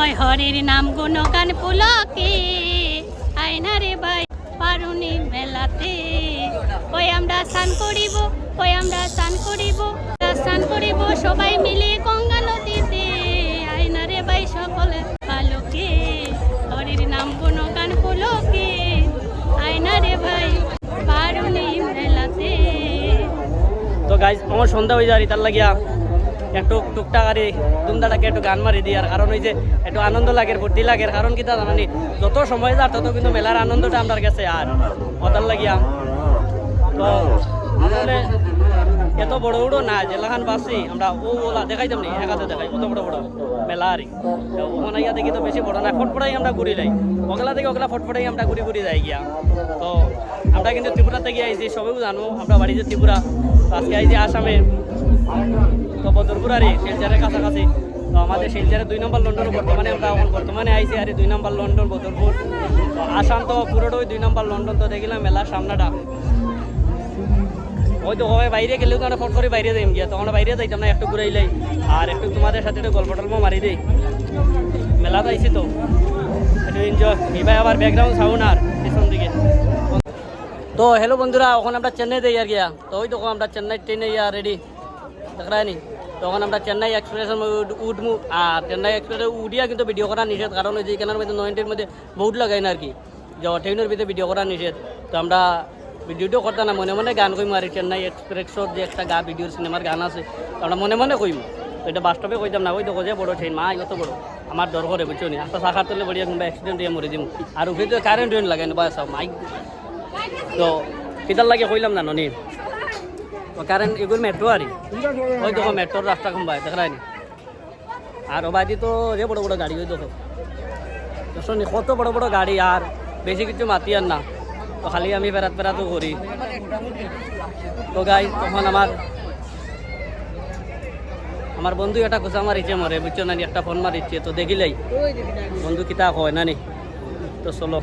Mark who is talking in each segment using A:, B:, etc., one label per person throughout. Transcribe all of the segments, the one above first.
A: হয় হরির নাম গুণগান পুলকে? আয়না রে ভাই, পারুনি মেলাতে। ওই আমরা স্নান করিব ওই আমরা স্নান করিব? স্নান করিব সবাই মিলে গঙ্গা নদীতে। আয়না রে ভাই, সকলে পালকে হরির নাম গুণগান পুলকে। আয়না রে ভাই, পারুনি মেলাতে।
B: তো গাইজ আমার সন্ধ্যা হয়ে যায় তার লাগিয়া একটু টুকটাক আরে দুমদাটাকে একটু গান মারি দিই আর কারণ ওই যে একটু আনন্দ লাগে, ফুর্তি লাগে। কারণ কি তা জানানি যত সময় যায় তত কিন্তু মেলার আনন্দটা আমার কাছে আর ওটার লাগিয়া। তো এত বড় বড় না, জেলাখান বাসি, আমরা ও ওলা দেখাইতাম নি, একাতে দেখাই, অত বড় বড় মেলা আরই তো ওখানে গিয়া দেখি তো বেশি বড় না, ফটফটাই আমরা ঘুরি যাই ওগলা থেকে ওগলা ফটফটাই আমরা ঘুরি ঘুরি যাই গিয়া। তো আমরা কিন্তু ত্রিপুরা থেকে আইছি সবেও জানো, আমরা বাড়ি যে ত্রিপুরা, আজকে আইছি আসামে তো বদরপুর আরে শিলচরের কাছাকাছি। তো আমাদের শিলচরের দুই নম্বর লন্ডন বর্তমানে আমরা এখন বর্তমানে আইছি আর দুই নম্বর লন্ডন, বদরপুর তো আসাম তো পুরোটাই দুই নম্বর লন্ডন তো দেখিলাম, মেলার সামনাটা। ওই তো হয়, বাইরে গেলেও তো ফট করে বাইরে যাইম গিয়া তখন বাইরে যাইতাম না, একটু ঘুরাইলাই। আর একটু তোমাদের সাথে একটু গল্প টল্প মারি দেই। মেলাতে আইছি তো। একটু এনজয় এবার আবার ব্যাকগ্রাউন্ড সাউন্ড আর পিছন দিকে। তো হ্যালো বন্ধুরা, ওখানে আমরা চেন্নাই যাই আর গিয়া। তো ওই দেখো, আমরা চেন্নাই ট্রেনে ইয়া রেডি দেখরানি তখন আমরা চেন্নাই এক্সপ্রেসের উঠমু। আর চেন্নাই এক্সপ্রেসে উঠিয়া কিন্তু ভিডিও করা নিষেধ, কারণ ওই যে এখানের মধ্যে নয়েন্টির মধ্যে বহুত লাগাই না আর কি। যে ট্রেনের ভিতরে ভিডিও করা নিষেধ। তো আমরা ভিডিওটো করতাম না, মনে মনে গান কইম। আর চেন্নাই এক্সপ্রেসর যে একটা গা ভিডিওর সিনেমার গান আছে, তো আমরা মনে মনে কইম। তো এটা বাস্তবে কইতাম না, ওই দেখো যে বড় ট্রেন মা এত বড়? আমার ডর করে বুঝছ নি? আস্তে শাখার তুলে বড়িয়া কিংবা অ্যাক্সিডেন্ট দিয়ে মরে দিম আর ওখানে তো কারেন্ট লাগাই না, বাস মাইক তো কিতার লাগে কইলাম না, ননি। তো কারণ এগুলো মেট্রো আরই ওই দেখো মেট্রোর রাস্তা কমবাই দেখাই আর ওবাদি তো যে বড় বড় গাড়ি, ওই দেখো। শোনি কত বড় বড় গাড়ি, আর বেশি কিছু মাতি আর না। তো খালি আমি বেড়াত বেড়াতো করি। তো গাই তখন আমার আমার বন্ধু এটা খোঁচা মারিছে মরে বুঝছ নানি একটা ফোন মারিছে তো দেখিলাই। বন্ধু কিতা কয় নানি তো চলো।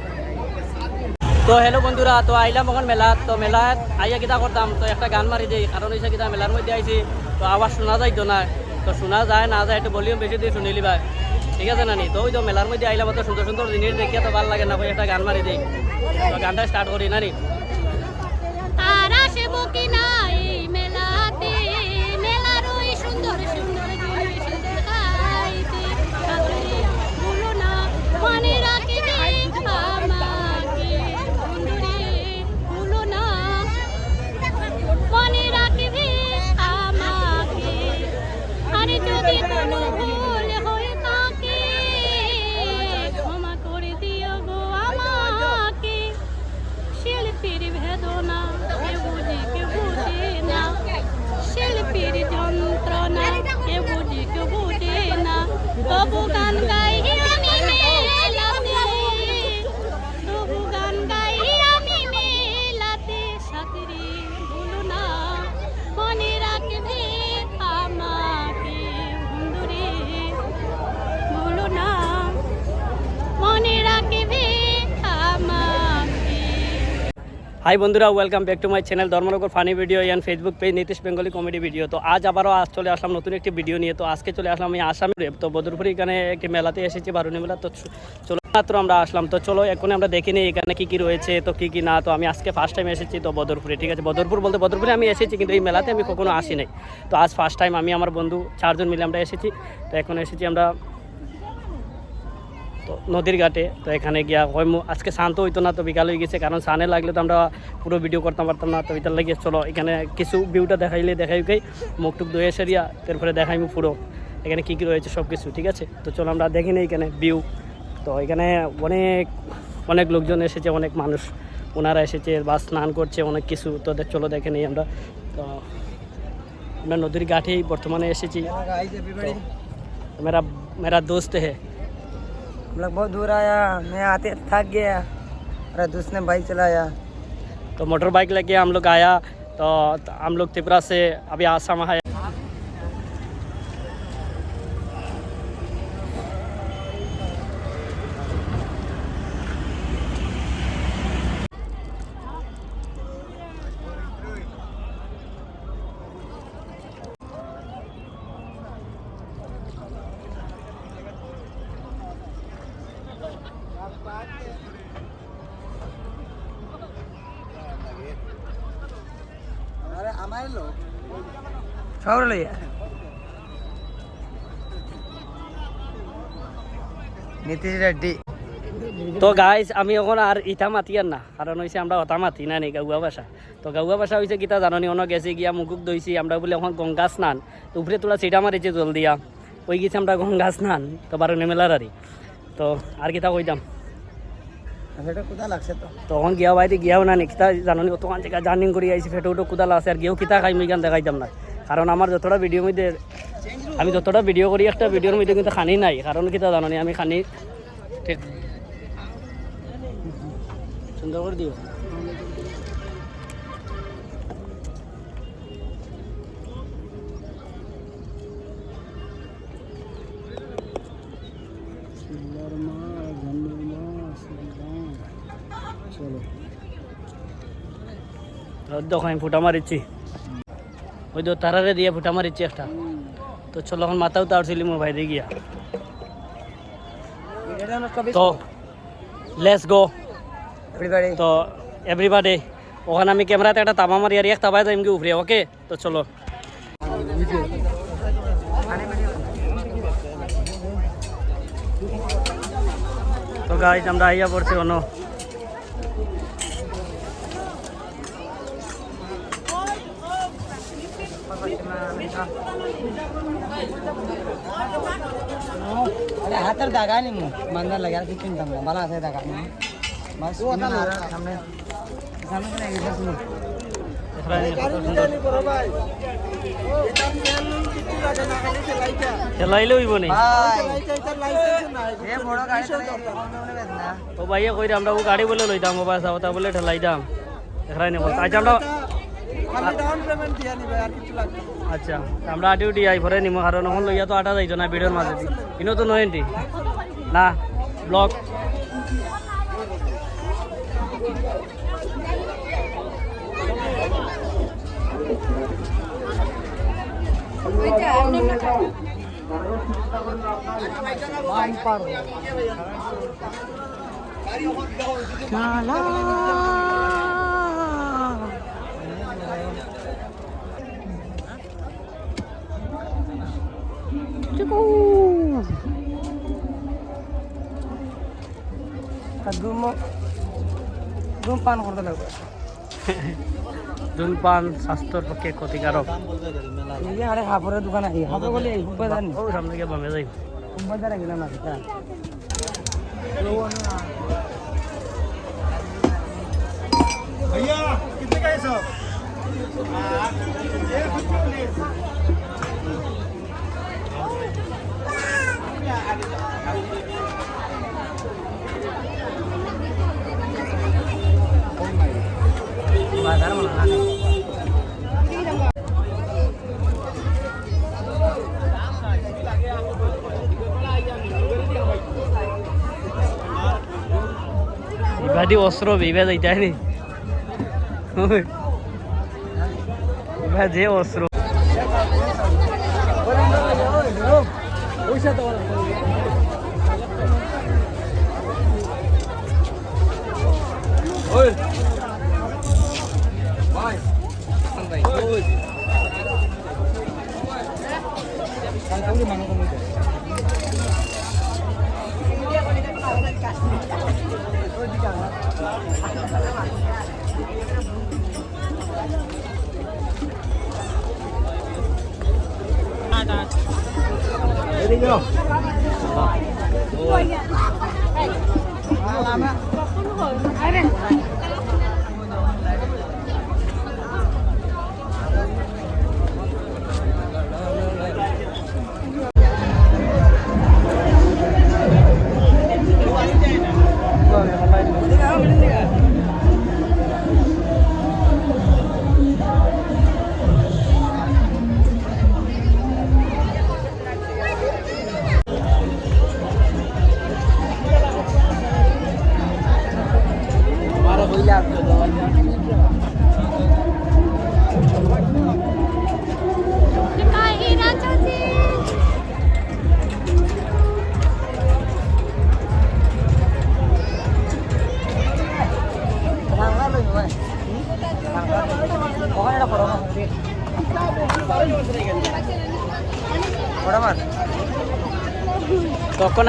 B: তো হ্যালো বন্ধুরা, তো আইলাম এখন মেলাত, তো মেলাত আইয়া কিতা করতাম, তো একটা গান মারি দিই কারণ হয়েছে কিতা মেলার মধ্যে আইছি, তো আওয়াজ শোনা যাইতো না তো শোনা যায়, না যায় একটু ভলিউম বেশি দিয়ে শুনিলি ভাই। ঠিক আছে নানি? তো ওই তো মেলার মধ্যে আইলাম, তো সুন্দর সুন্দর জিনিস দেখিয়ে তো ভালো লাগে না ওই একটা গান মারি দিই। তো গানটা স্টার্ট করি নানি? হাই বন্ধুরা welcome back to my channel Dharmanagar funny video and Facebook page Nitish Bengali comedy video তো আজ আবারও আজ চলে আসলাম নতুন একটি ভিডিও নিয়ে। তো আজকে চলে আসলাম আমি আসামের তো বদরপুরি এখানে একটি মেলাতে এসেছি বারুনি মেলা। তো চলো মাত্র আমরা আসলাম। তো চলো এখন আমরা দেখিনি এখানে কী কী রয়েছে, তো কী কী না। তো আমি আজকে ফার্স্ট টাইম এসেছি তো বদরপুরে, ঠিক আছে? বদরপুর বলতে বদরপুরে আমি এসেছি, কিন্তু এই মেলাতে আমি কখনো আসি নাই তো আজ ফার্স্ট টাইম আমি আমার বন্ধু চারজন মিলে আমরা এসেছি। তো এখন এসেছি আমরা তো নদীর ঘাটে। তো এখানে গিয়া হয় আজকে শান্ত হইতো না তো বিকাল হয়ে গেছে, কারণ সানে লাগলে তো আমরা পুরো ভিডিও করতে পারতাম না। তো এটার লাগিয়ে চলো, এখানে কিছু ভিউটা দেখাইলে দেখাই মুখটুক ধুয়ে সেরিয়া, তারপরে দেখাইমু পুরো। এখানে কী কী রয়েছে সব কিছু ঠিক আছে? তো চলো আমরা দেখি না এখানে ভিউ তো এখানে অনেক অনেক লোকজন এসেছে, অনেক মানুষ। ওনারা এসেছে বা স্নান করছে, অনেক কিছু। তো চলো দেখে নেই আমরা। তো আমরা নদীর ঘাটেই বর্তমানে এসেছি। মেরা মেরা দোস্ত হ্যাঁ
C: हम लोग बहुत दूर आया, मैं आते थक गया और दूसरे ने बाइक चलाया।
B: तो मोटर बाइक लेके हम लोग आया तो हम लोग त्रिपुरा से अभी आसाम आया
C: নীতিশ রেড্ডি
B: তো গাইস আমি এখন আর ইটা মাতি আর না কারণ হয়েছে আমরা হতা মাতি না নি গাউয়া ভাষা। তো গাউয়া ভাষা হয়েছে গীতা জাননি অন্য গেছে গিয়া মুখুক দইছি আমরা বলে এখন গঙ্গা স্নান। তো উপরে তোলা সেটা মারিছে জল দিয়া ওই গেছি আমরা গঙ্গা স্নান তো বারো নেমেলার আরি তো আর কিতা কইতাম
C: তো?
B: তখন গিয়া বাইরে গিয়াও না কিতা জাননি অতখান জায়গা জার্নিং করে আইছি ফেটো উটো কুদাল আছে আর গিয়েও কিতা খাই মিগান দেখাইতাম না। কারণ আমার যতটা ভিডিও মধ্যে আমি যতটা ভিডিও করি একটা ভিডিওর মধ্যে কিন্তু খানি নাই। কারণ কিতা জাননি আমি খানি ঠিক সুন্দর করে দিও। আমি ফুটা মারিছি ওই তো তারারে দিয়ে ফুটা মারিছি একটা তো চলো এখন মাথাও তাড়ছিলি মোর বাইরে গিয়া তো লেটস গো
C: এভরিবাডি
B: তো এভরিবাডে ওখানে আমি ক্যামেরাতে একটা তামা মারি আর এক তাবায় যাইম কি উপরে ওকে তো চলো তো গাইজ আমরা আইয়া পড়ছি অন্য
C: আরে হাতের দাগা নি মু মান্দার লাগে আর কিছু নিতাম না ভালো আছে দাগা নি বাস সামনে সামনে কেন গেছে শুনো
B: খেলাইলে হইব নি
C: ভাই এ বড় গাড়ি চালাই না
B: ও ভাইয়া কই আমরা গাড়ি বলে লইতাম ও বাস আওতা বলে ঠেলাইতাম দেখাই নেব আচ্ছা আমরা আচ্ছা আমরা আটি উঠি আই পরে নিমো কারণ এখন লইয়া তো আটা যাইতো না ভিডিওর মাঝে কিন্তু তো নয় এন্টি না ব্লগ
C: ধূম ধূমপান করতে লাগবে
B: ধূমপান স্বাস্থ্যের পক্ষে ক্ষতিকারক
C: আরে হাফরের দোকান আই হাফে বলে এই খুব
B: ও সামনে গিয়ে বামে যাই
C: খুব বাজার গেলাম না সেটা বাজার মনে না
B: ইবাদি অস্ত্র বিবে যাইতাই নি। ইবা যে অস্ত্র।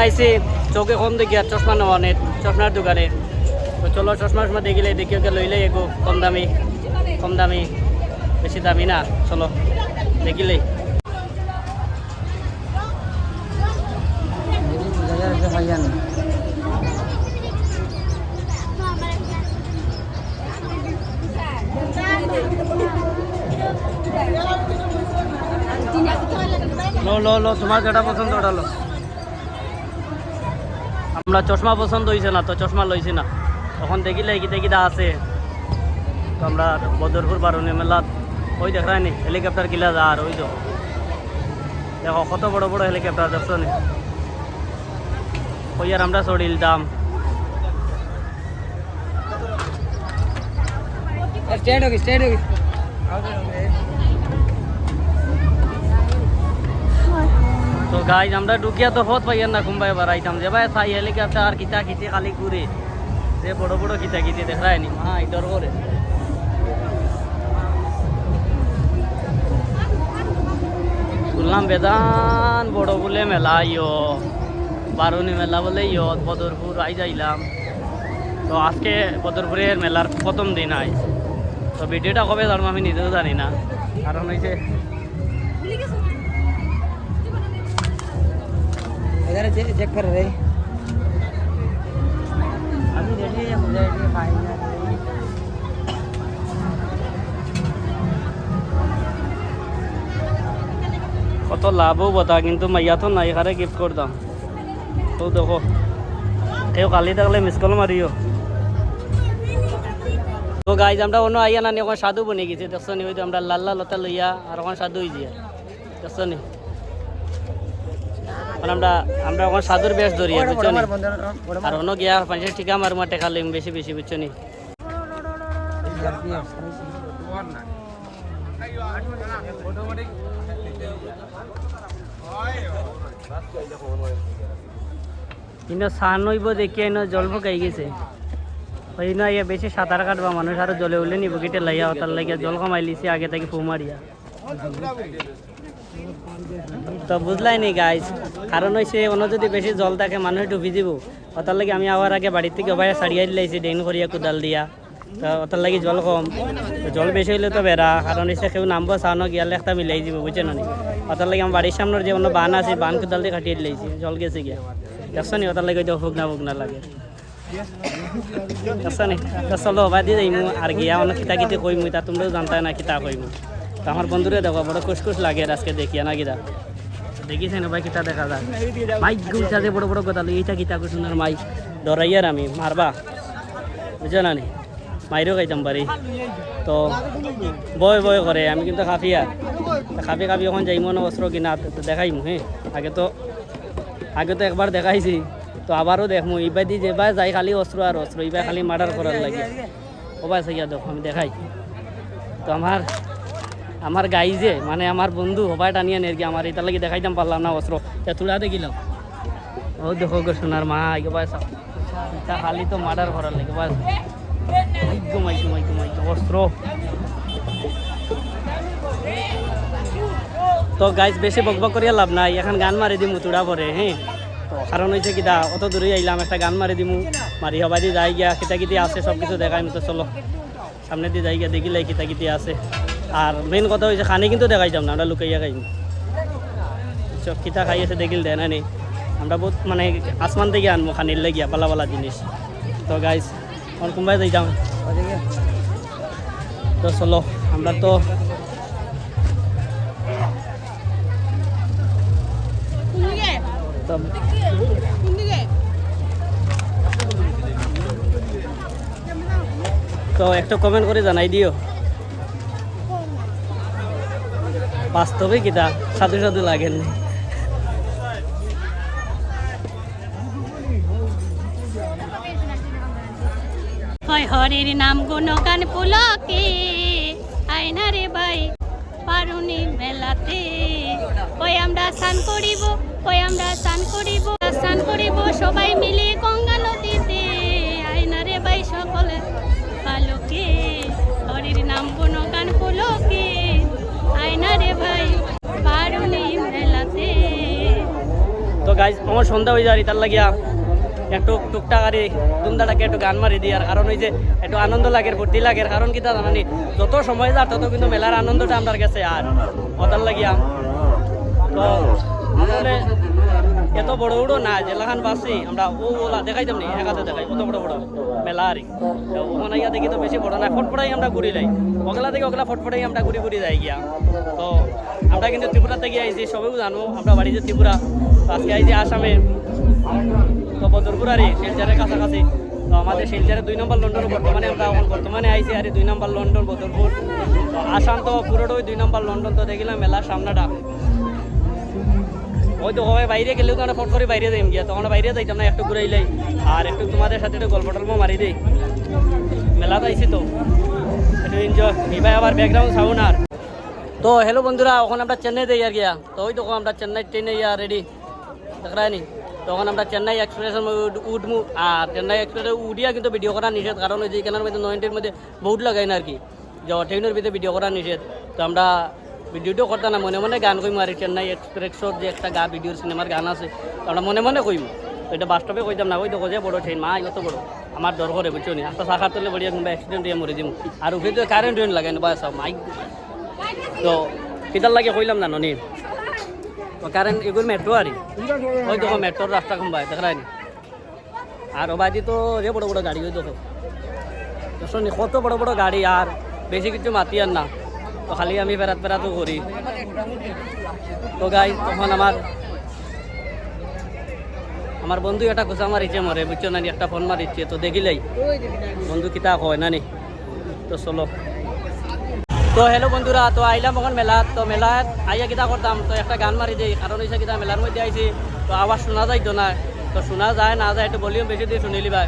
B: আইসি চৌকে কম দেখি আর চশমা নেওয়া নেই চশমার দোকানে। তো চলো চশমা চশমা দেখিলে দেখি ওকে লইলে এগো কম দামি কম দামি বেশি দামি না চলো দেখিলেই লো লো লো তোমার যেটা পছন্দ ওটা লো। আমরা চশমা পছন্দ হয়েছে না তো চশমা লইছি না তখন দেখিলে কিতা কিতা আছে তো আমরা বদরপুর বারুণী মেলাত ওই দেখায় নি হেলিকপ্টার কিলা যা আর ওই তো দেখো কত বড় বড় হেলিকপ্টার দেখছো নি ওই আর আমরা চড়িল দাম
C: স্ট্যান্ড হোক স্ট্যান্ড হোক
B: তো গাইজ আমরা ঢুকিয়া তো হত পাইয়ার না কুম্বাই বাড়াইতাম যে ভাই সাই হেলিকপ্টার কিতা খিচি খালি ঘুরে। যে বড় বড় কিতা খিচি দেখায় নি। মা ইডর করে শুনলাম বেদান বড় বলে মেলা ইয়। বারুনি মেলা বলে ইয়ত বদরপুর আই যাইলাম। তো আজকে বদরপুরের মেলার প্রথম দিন আই। তো ভিডিওটা কবে ধরবো আমি নিজেও জানি না। কারণ হয়েছে
C: इधर चेक चेक कर रहे अभी रेडी है मुझे रेडी खाएंगे
B: কত লাভও বতা কিন্তু মাইয়া তো নাই খারে গিফট করতাম তো দেখো কেউ কালি থাকলে মিস কল মারিও তো গাইজ আমরা অন্য আইয়া নানি ওখানে সাধু বনে গেছি দেখছো নি ওই তো আমরা লাল্লা লতা লইয়া আর ওখানে সাধু হয়ে যাই দেখছো নি এখন আমরা আমরা ওখানে সাধুর বেশ ধরিয়া বুঝছ নি? আর অন্য গিয়া পাঁচশো ঠিকা মারমা টেকা লইম বেশি বেশি বুঝছ নি? কিন্তু সান হইব দেখি এনে জল ফুকাই গেছে। ওই না ইয়ে বেশি সাঁতার কাটবা মানুষ আরও জলে উঠলে নিব কিটে লাইয়া ওটার লাগিয়া জল কমাই লিছি আগে থেকে ফু মারিয়া। তো বুঝলাই নি গাইজ কারণ হয়েছে অন্য যদি বেশি জল থাকে মানুষ ডুবি দিব ওটার লাগে আমি আবার আগে বাড়ির থেকে ওবাই সারিয়া দিলাইছি ডেন করিয়া কোদাল দিয়া। তো ওটার লাগে জল কম। জল বেশি হইলে তো বেড়া কারণ হচ্ছে কেউ নামবো চানো গিয়ালে একটা মিলাই দিব বুঝছে না ওটার লাগে আমার বাড়ির সামনের যে অন্য বান আছে, বান কোদাল দিয়ে কাটিয়ে দিলাইছি জল গেছে গিয়া। দেখছ নি ওটার লাগে ফুকনা ফুকনা লাগে। দেখছ নি? চলো হবা দিয়ে যাইমু আর গিয়া অনেক কিতা কিতে কইমু তা তোমরাও জানতাই না, কিতা কইমু। তো আমার বন্ধুরে দেখো, বড় খুশ লাগে আর আজকে দেখিয়া, না কিতা? দেখিছে না ভাই, কিতা দেখা যায়? মাইক গুলছা যে বড় বড় কথা এইটা কিতা কুসুনার মাই ডরাইয়ার আমি, মারবা? বুঝছ না? নি মাইরও খাইতাম পারি। তো বয় বয় করে, আমি কিন্তু খাফিয়া তা খাফি খাফি এখন যাইমো না অস্ত্র কিনা, তো দেখাইমু হ্যাঁ আগে তো আগে তো একবার দেখাইছি। তো আবারও দেখমু এইবার দি যেবার যাই খালি অস্ত্র আর অস্ত্র এইবার খালি মার্ডার করার লাগে। ওবাই সাইয়া দেখো, আমি দেখাই। তো আমার আমার গাই যে মানে আমার বন্ধু হবাই টানিয়ে নের কি আমার এটার লাগে দেখাইতাম পারলাম না অস্ত্র। তা তুলা দেখিলাম। ও দেখো গো সোনার মা আগে বাস এটা খালি তো মার্ডার করার লাগে বাস মাইকো মাইকো মাইকো মাইকো অস্ত্র। তো গাইজ বেশি বকবক করিয়া লাভ নাই, এখন গান মারি দিমু তুড়া পরে হ্যাঁ তো কারণ হয়েছে কিটা অত দূরে আইলাম, একটা গান মারি দিমু। মারি হবাই দিয়ে যাই গিয়া, কিতা কিতি আছে সব কিছু দেখাই তো চলো। সামনে দিয়ে যাই গিয়া, দেখিলে কিতা কিতি আছে। আর মেন কথা হয়েছে খানি কিন্তু দেখাই যাম না, আমরা লুকাইয়া খাইম সব কিতা খাই আছে দেখিল দেয় না নেই। আমরা বহুত মানে আসমান থেকে আনব খানির লাগিয়া, পালা পালা জিনিস। তো গাইজ আমার যাই যাম তো চলো, আমরা তো তো একটা কমেন্ট করে জানাই দিও। বাস্তবে কিতা সাধু সাধু লাগেন
A: হয় হরের নাম গুণগান পুলকে, আয়না রে ভাই, পারুনি মেলাতে। ওই আমরা স্নান করিব, ওই আমরা স্নান করিব স্নান করিব সবাই মিলে গঙ্গা
B: তো গাইজ আমার সন্ধ্যা হয়ে যায় তার লাগিয়া একটু টুকটাক আর দুমদাটাকে একটু গান মারি দিই আর কারণ ওই যে একটু আনন্দ লাগে ফুর্তি লাগে কারণ কি তা জানানি যত সময় যা তত কিন্তু মেলার আনন্দটা আমার কাছে আর। ওটার লাগিয়া। তো এত বড় বড় না জেলাখান বাসি আমরা ও ওলা দেখাই তেমনি একাতে দেখাই, কত বড় বড়, মেলা আরই তো ওখানে গিয়া দেখি তো বেশি বড় না, ফটফটাই আমরা ঘুরি যাই। ওগলা থেকে ওগলা ফটফটাই আমরা ঘুরি ঘুরি যাই গিয়া। তো আমরা কিন্তু ত্রিপুরা থেকে আইছি, সবেও জানো, আমরা বাড়ি যে ত্রিপুরা, আজকে আইছি আসামে। তো বদরপুরারই শিলচরের কাছাকাছি। তো আমাদের শিলচরের দুই নম্বর লন্ডন বর্তমানে আমরা এখন বর্তমানে আইছি আর, দুই নম্বর লন্ডন, বদরপুর। আসাম তো পুরোটাই দুই নম্বর লন্ডন, তো দেখিলাম মেলার সামনাটা। ওই তো হয় বাইরে গেলেও তো ফট করে বাইরে যাইম গিয়া। তখন বাইরে যাইতাম না, একটু ঘুরাইলাই আর একটু তোমাদের সাথে একটু গল্প টল্প মারি দেই। মেলাতে আইছি তো। একটু এনজয় এবার আবার ব্যাকগ্রাউন্ড সাউন্ড আর। তো হ্যালো বন্ধুরা ওখানে আমরা চেন্নাই যাই আর গিয়া। তো ওই তখন আমরা চেন্নাই ট্রেনে ইয়া রেডি দেখরানি তখন আমরা চেন্নাই এক্সপ্রেসের উঠমু। আর চেন্নাই এক্সপ্রেসে উঠিয়া কিন্তু ভিডিও করা নিষেধ। কারণ ওই যে এখানের মধ্যে নয়েন্টির মধ্যে বহুত লাগাই না আর কি। যে ট্রেনের ভিতরে ভিডিও করা নিষেধ। তো আমরা ভিডিওটাও করতাম না, মনে মনে গান কইম আর চেন্নাই এক্সপ্রেসর যে একটা গা ভিডিওর সিনেমার গান আছে আমরা মনে মনে কইম। তো এটা বাস্তবে কইতাম না ওই দেখো যে বড় ট্রেন মা এত বড় আমার ডর করে বুঝছ নি? আস্তে শাখার তলে বড়িয়া কিংবা অ্যাক্সিডেন্ট দিয়ে মরে দিম। আর ওখানে তো কারেন্ট ট্রেন লাগাই না বাস মাইক তো কিতার লাগে কইলাম না ননি তো কারেন্ট এগুলো মেট্রো আরই ওই দেখো মেট্রোর রাস্তা খুম্বাই দেখলাইনি আর ওবাদি তো যে বড় বড় গাড়ি ওই দেখো। কত বড় বড় গাড়ি আর বেশি কিছু মাতি আর না। তো খালি আমি বেড়াত বেড়াতো করি। তো গাই তখন আমার আমার বন্ধু একটা ঘুষা মারিছে মরে বুঝছ না নি, একটা ফোন মারিছে তো দেখিলাই। বন্ধু কিতা কয় না নি? তো চলো। তো হ্যালো বন্ধুরা তো আইলাম এখন মেলাত। তো মেলাত আইয়া কিতা করতাম তো একটা গান মারি দিই কারণ হয়েছে কিতা মেলার মধ্যে আইছি তো আওয়াজ শোনা যাইতো না। তো শোনা যায় না যায় একটু ভলিউম বেশি দিয়ে শুনিলি ভাই।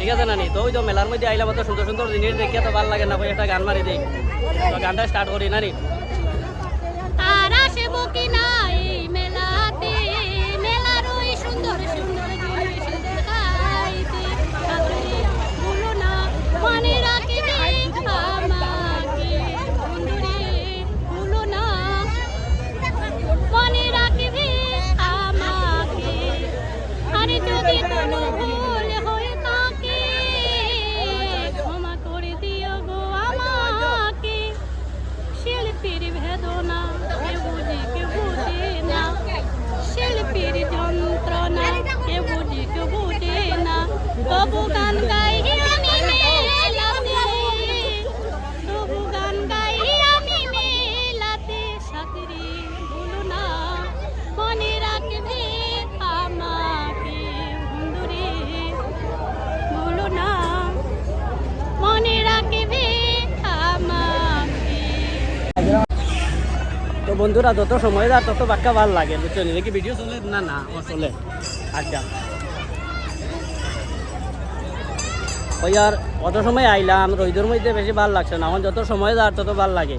B: ঠিক আছে নানি? তো ওই তো মেলার মধ্যে আইলাম তো সুন্দর সুন্দর জিনিস দেখিয়া তো ভালো লাগে না ভাই একটা গান মারি দিই। গানটা স্টার্ট করি,
A: নানি। বন্ধুরা
B: যত সময় যায়, তত বাক্কা ভালো লাগে, বুঝছ নাকি ভিডিও চলে না না, ও চলে। আচ্ছা। ওই আর অত সময় আইলাম রোহিতের মধ্যে বেশি ভালো লাগছে না। আমার যত সময় যায়, তত ভালো লাগে।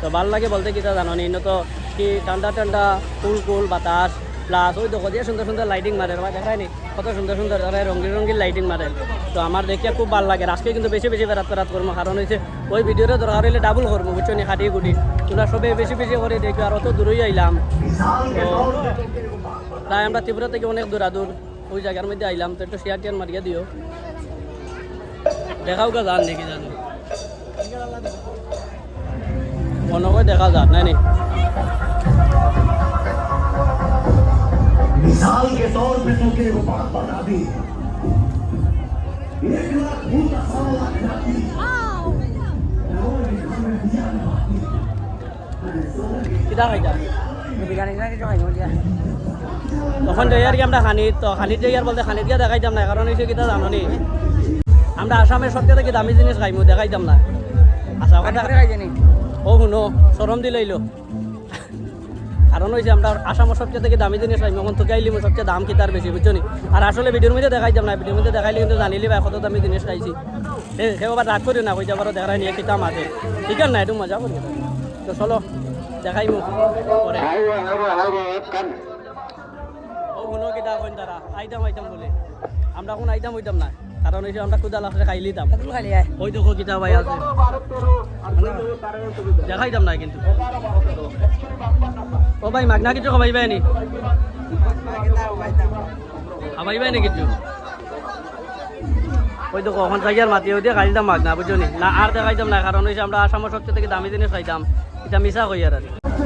B: তো ভালো লাগে বলতে কিতা জানো নি? তো কি ঠান্ডা ঠান্ডা, কুল কুল বাতাস প্লাস ওই দেখো যে সুন্দর সুন্দর লাইটিং মারে দেখায় নি? কত সুন্দর সুন্দর তারা রঙিন রঙিন লাইটিং মারে। তো আমার দেখিয়া খুব ভালো লাগে। আজকে কিন্তু বেশি বেশি বেড়াত বেড়াত করব। কারণ হয়েছে ওই ভিডিওটা দরকার হলে ডাবল করব, বুঝছ নি? খাটি গুটি। তোমরা সবে বেশি বেশি করে দেখি আর অত দূরই আইলাম। তো প্রায় আমরা ত্রিপুরা থেকে অনেক দূরা দূর ওই জায়গার মধ্যে আইলাম। তো একটু শেয়ার টিয়ার মারিয়া দিও। দেখাও গা, যান দেখি জানো অনকে দেখা যান নাই
D: मिसाल के तौर पे तो के वो बात बता दी एक लाख भूत सवा लाख जाति
B: কিতা খাইতা
C: বিরিয়ানি না কিছু খাইনো দিয়া
B: তখন যাই আর কি আমরা খানিত তো খানিত যাই আর বলতে খানিত গিয়ে দেখাইতাম না কারণ হচ্ছে কিতা জানো নি আমরা আসামের সবচেয়ে থেকে দামি জিনিস খাইমু দেখাইতাম না আচ্ছা কথা
C: করে খাই জানি
B: ও শুনো চরম দিলাইলো কারণ হয়েছে আমরা আসামের সবচেয়ে থেকে দামি জিনিস খাইমু এখন তোকে আইলি সবচেয়ে দাম কি তার বেশি বুঝছ নি? আর আসলে ভিডিওর মধ্যে দেখাইতাম না ভিডিওর মধ্যে দেখাইলে কিন্তু জানিলি ভাই কত দামি জিনিস খাইছি। সে আবার রাগ করি না কই যাবার দেখাই নিয়ে কিতাম আছে। ঠিক আছে না একটু মজা করি তো চলো পরে। ও কিতা কইন তারা আইতাম আইতাম বলে। আমরা এখন আইতাম হইতাম না কারণ আমরা কুদা লাখে খাই লিতাম। ওই দেখো কিতা ভাই আছে। দেখাইতাম না কিন্তু। ও ভাই, মাগনা কিছু খাবাইবে নি? আমাই ভাই নাকি কিছু? ওই তো কখন থাকি আর মাতি দিয়ে গাড়িটা মাগ না বুঝছ নি? না, আর দেখাইতাম না, কারণ হয়েছে আমরা আসামের শক্তি থেকে দামি জিনিস খাইতাম এটা মিশা কই আর।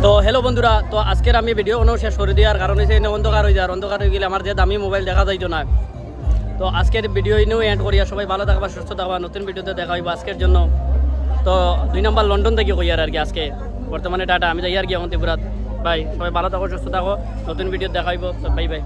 B: তো হ্যালো বন্ধুরা, তো আজকের আমি ভিডিও কোনো শেষ করে দিই আর কারণ হয়েছে এনে অন্ধকার হয়ে যায় আর অন্ধকার হয়ে গেলে আমার যে দামি মোবাইল দেখা যাইতো না। তো আজকের ভিডিও এনেও এন্ড করিয়া সবাই ভালো থাকবা, সুস্থ থাকবা, নতুন ভিডিওতে দেখা হইব আজকের জন্য। তো দুই নম্বর লন্ডন থেকে কই আর কি আজকে? বর্তমানে টাটা, আমি যাই আর কি এখন ত্রিপুরাত। বাই সবাই ভালো থাকো, সুস্থ থাকো, নতুন ভিডিও দেখাইব বাই বাই